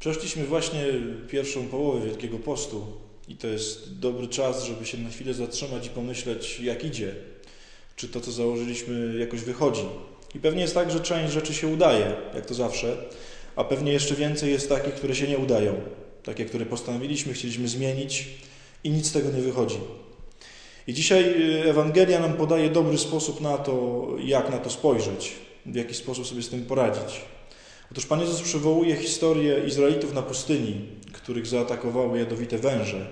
Przeszliśmy właśnie pierwszą połowę Wielkiego Postu i to jest dobry czas, żeby się na chwilę zatrzymać i pomyśleć, jak idzie. Czy to, co założyliśmy, jakoś wychodzi. I pewnie jest tak, że część rzeczy się udaje, jak to zawsze, a pewnie jeszcze więcej jest takich, które się nie udają. Takie, które postanowiliśmy, chcieliśmy zmienić i nic z tego nie wychodzi. I dzisiaj Ewangelia nam podaje dobry sposób na to, jak na to spojrzeć, w jaki sposób sobie z tym poradzić. Otóż Pan Jezus przywołuje historię Izraelitów na pustyni, których zaatakowały jadowite węże.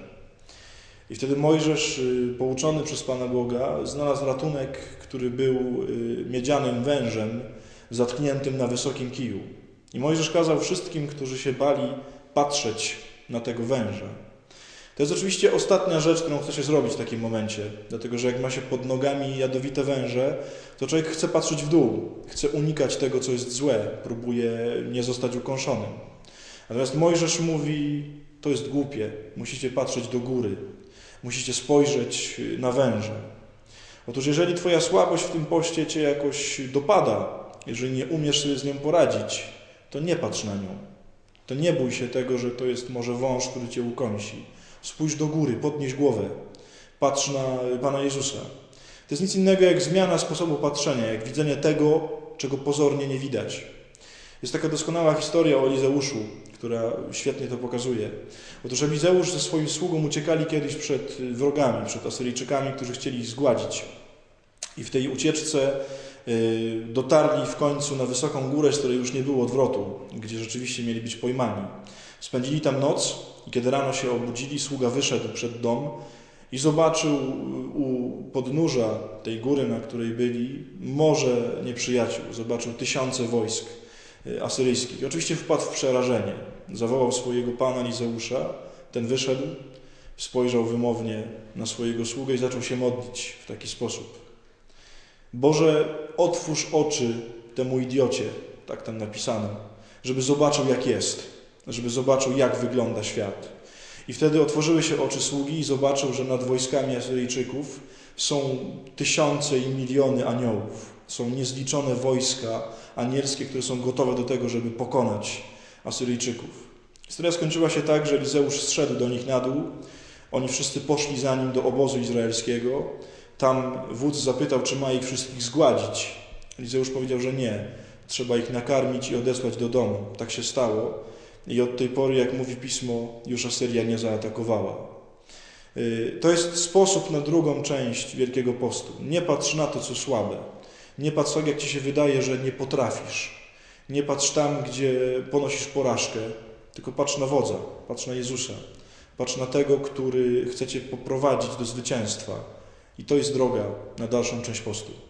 I wtedy Mojżesz, y, pouczony przez Pana Boga, znalazł ratunek, który był y, miedzianym wężem zatkniętym na wysokim kiju. I Mojżesz kazał wszystkim, którzy się bali, patrzeć na tego węża. To jest oczywiście ostatnia rzecz, którą chce się zrobić w takim momencie, dlatego że jak ma się pod nogami jadowite węże, to człowiek chce patrzeć w dół, chce unikać tego, co jest złe, próbuje nie zostać ukąszonym. Natomiast Mojżesz mówi, to jest głupie, musicie patrzeć do góry, musicie spojrzeć na węże. Otóż jeżeli Twoja słabość w tym poście Cię jakoś dopada, jeżeli nie umiesz sobie z nią poradzić, to nie patrz na nią. To nie bój się tego, że to jest może wąż, który Cię ukąsi Spójrz do góry, podnieś głowę, patrz na Pana Jezusa. To jest nic innego jak zmiana sposobu patrzenia, jak widzenie tego, czego pozornie nie widać. Jest taka doskonała historia o Elizeuszu, która świetnie to pokazuje. Otóż Elizeusz ze swoim sługą uciekali kiedyś przed wrogami, przed Asyryjczykami, którzy chcieli ich zgładzić. I w tej ucieczce y, dotarli w końcu na wysoką górę, z której już nie było odwrotu, gdzie rzeczywiście mieli być pojmani. Spędzili tam noc i kiedy rano się obudzili, sługa wyszedł przed dom i zobaczył u podnóża tej góry, na której byli, morze nieprzyjaciół. Zobaczył tysiące wojsk y, asyryjskich. I oczywiście wpadł w przerażenie. Zawołał swojego pana Lizeusza, ten wyszedł, spojrzał wymownie na swojego sługę i zaczął się modlić w taki sposób. Boże, otwórz oczy temu idiocie, tak tam napisano, żeby zobaczył, jak jest żeby zobaczył, jak wygląda świat. I wtedy otworzyły się oczy sługi i zobaczył, że nad wojskami Asyryjczyków są tysiące i miliony aniołów. Są niezliczone wojska anielskie, które są gotowe do tego, żeby pokonać Asyryjczyków. Historia skończyła się tak, że Elizeusz zszedł do nich na dół. Oni wszyscy poszli za nim do obozu izraelskiego. Tam wódz zapytał, czy ma ich wszystkich zgładzić. Elizeusz powiedział, że nie. Trzeba ich nakarmić i odesłać do domu. Tak się stało. I od tej pory, jak mówi pismo, już Asyria nie zaatakowała. Y, to jest sposób na drugą część Wielkiego Postu. Nie patrz na to, co słabe. Nie patrz tak, jak ci się wydaje, że nie potrafisz. Nie patrz tam, gdzie ponosisz porażkę, tylko patrz na wodza, patrz na Jezusa. Patrz na tego, który chce cię poprowadzić do zwycięstwa. I to jest droga na dalszą część postu.